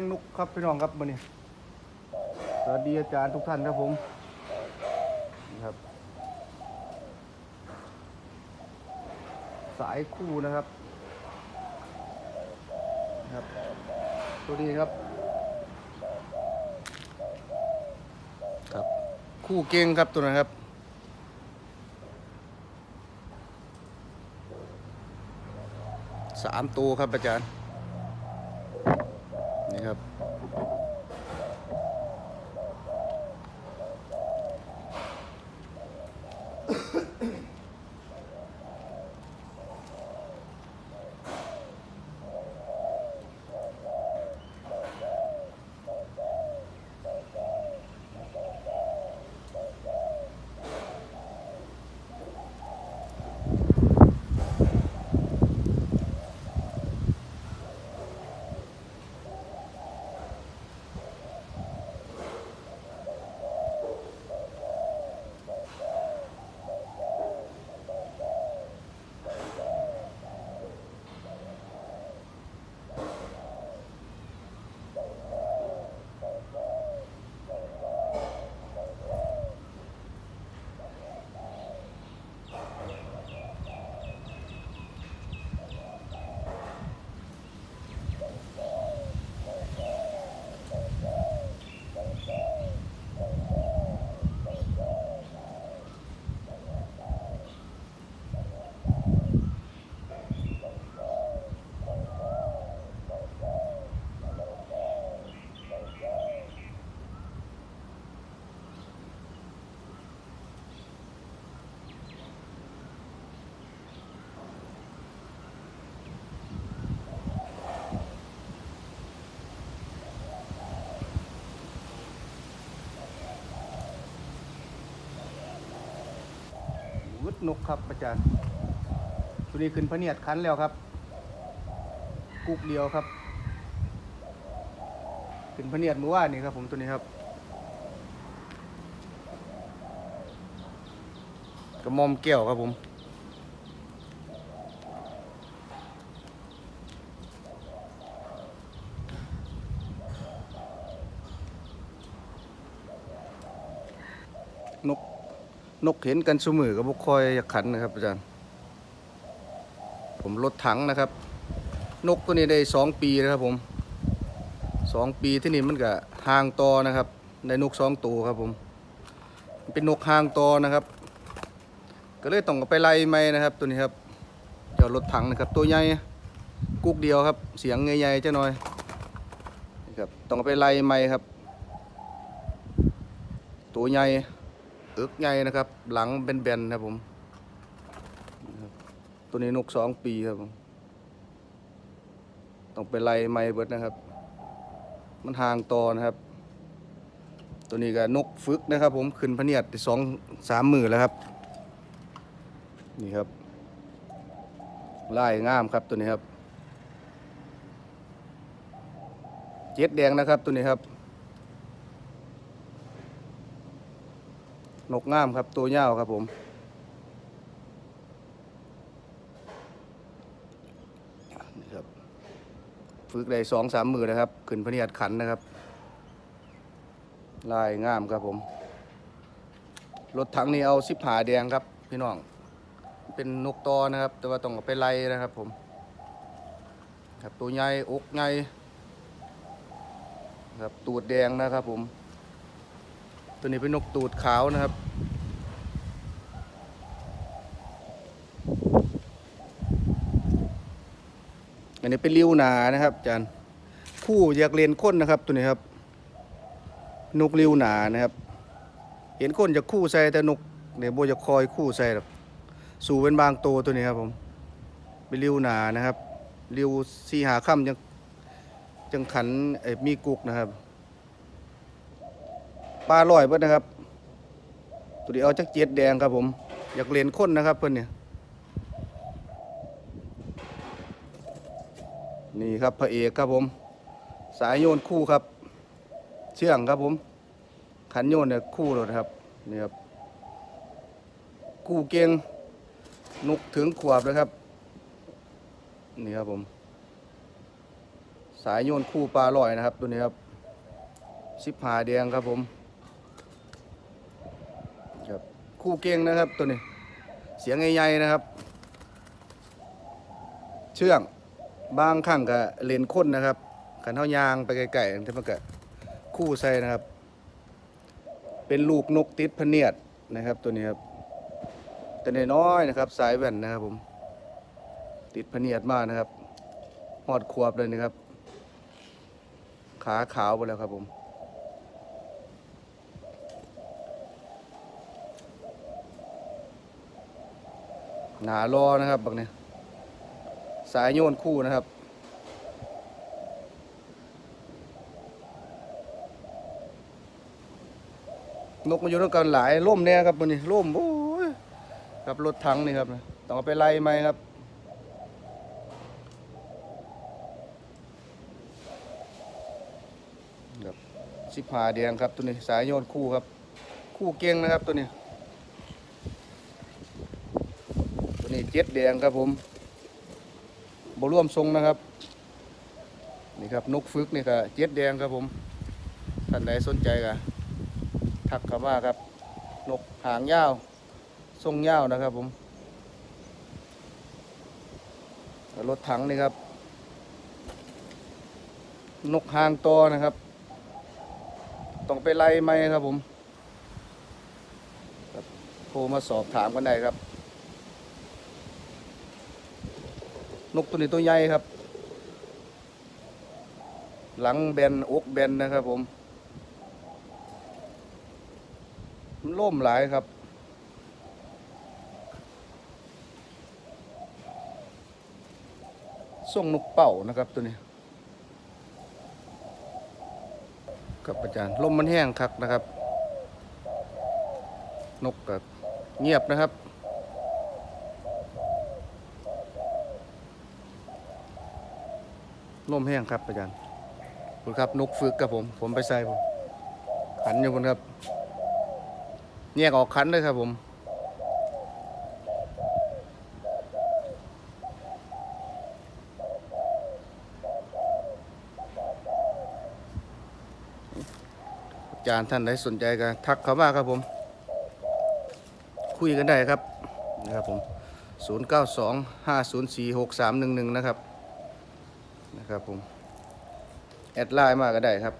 งนุกครับพี่น้องครับมื่อนี้สวัสดีอาจารย์ทุกท่านครับผมนี่ครับ สายคู่นะครับนะครับตัวนี้ครับ ครับ คู่เก่งครับตัวนั้นครับสามตัวครับอาจารย์นี่ ครับ ดนกครับอาจารย์ตัวนี้ขึ้นพะเนียดคันแล้วครับ กุกเดียวครับ ขึ้นพะเนียดเมื่อวานนี่ครับ ผมตัวนี้ครับกระมอมแก้วครับผมนก นกเห็นกันเสมอกับบุคอยอยากขันนะครับอาจารย์ ผมรถถังนะครับ นกตัวนี้ได้สองปีนะครับผมสองปีที่นี่มันก็ห่างตอนะครับได้นกสองตัวครับผม เป็นนกห่างตอนะครับ ก็เลยต้องไปไล่ไม้นะครับ ตัวนี้ครับเจ้ารถถังนะครับ ตัวใหญ่กุกเดียวครับ เสียงใหญ่ๆจ้าน่อยครับต้องไปไล่ไม้ครับ ตัวใหญ่ อึกใหญ่นะครับ หลังเป็นแบนครับผม ตัวนี้นกสองปีครับผมต้องไปไล่ไม้เบิดนะครับ มันห่างตอนะครับ ตัวนี้ก็นกฟึกนะครับ ผมขึ้นพะเนียดได้สองสามหมือแล้วครับ นี่ครับลายงามครับตัวนี้ครับ เจ็ดแดงนะครับตัวนี้ครับ นกงามครับ ตัวยาวครับผมนี่ครับฝึกได้สองสามมือนะครับ ขึ้นพเนียดขันนะครับ ลายงามครับผม รถถังนี้เอาสิบหาแดงครับ พี่น้อง เป็นนกตอนะครับ แต่ว่าต้องไปไล่นะครับผม ครับตัวใหญ่อกใหญ่ครับตูดแดงนะครับผม ตัวนี้เป็นนกตูดขาวนะครับ อันนี้เป็นริ้วหนานะครับอาจารย์คู่อยากเรียนค้นนะครับ ตัวนี้ครับ นกริ้วหนานะครับ เห็นคนจะคู่ใส่แต่นกเนี่ยโบจะคอยคู่ใส่หรอกสู่เป็นบางตัวตัวนี้ครับผมเป็นริ้วหนานะครับริ้วสีหาค่ำจังจังขันมีกุกนะครับ ปลาลอยเบิดนนะครับ ตัวนี้เอาจักเจ็ดแดงครับผม อยากเรียนค้นนะครับเพื่อนเนี่ยนี่ครับพระเอกครับผม สายโยนคู่ครับ เชื่องครับผม ขันโยนเนี่ยคู่เลยครับนี่ครับคู่เก่งนุกถึงขวบเลยครับ นี่ครับผมสสายโยนคู่ปลาลอยนะครับ ตัวนี้ครับสิบหาแดงครับผม คู่เก่งนะครับตัวนี้ เสียงใหญ่ๆนะครับ เชื่องบางครั้งก็เลนค้นนะครับขันเท้ายางไปไกลๆที่มันก็คู่ใส่นะครับ เป็นลูกนกติดพเนียดนะครับ ตัวนี้ครับแต่น้อยๆนะครับ สายแว่นนะครับผม ติดพเนียดมากนะครับหอดควบเลยนะครับ ขาขาวไปแล้วครับผม หนารอนะครับบักเนี่ยสายโยนคู่นะครับนกมาอยู่ด้วยกันหลายร่มเนี่ยครับมันนี่ร่มโอ้ยครับรถถังนี่ครับต้องเอาไปไล่ไหมครับครับสิบหาแดงครับตัวนี้สายโยนคู่ครับ คู่เก่งนะครับตัวนี้ ตัวนี้ เจ็ดแดงครับผมบร่วมทรงนะครับ นี่ครับนกฟึกนี่ก็เจ็ดแดงครับผมท่านใดสนใจก็ทักเข้ามาครับ นกหางยาวทรงยาวนะครับผมรถถังนี่ครับ นกหางตอนะครับ ต้องไปไล่ไหมครับผมโทรมาสอบถามกันได้ครับ นกตัวนี้ตัวใหญ่ครับ หลังแบนอกแบนนะครับผม มันล่มหลายครับส่งนกเป่านะครับตัวนี้ครับอาจารย์ลมมันแห้งคักนะครับ นกกับเงียบนะครับ ลมแห้งครับอาจารย์คุณครับนกฝึกกับผม ผมไปใส่ผมขันอยู่คนครับแยกออกขันเลยครับผมอาจารย์ท่านใดสนใจก็ทักเข้ามาครับผม คุยกันได้ครับนะครับผม 092 504 6311 นะครับ ครับผม แอดไลน์มาก็ได้ครับ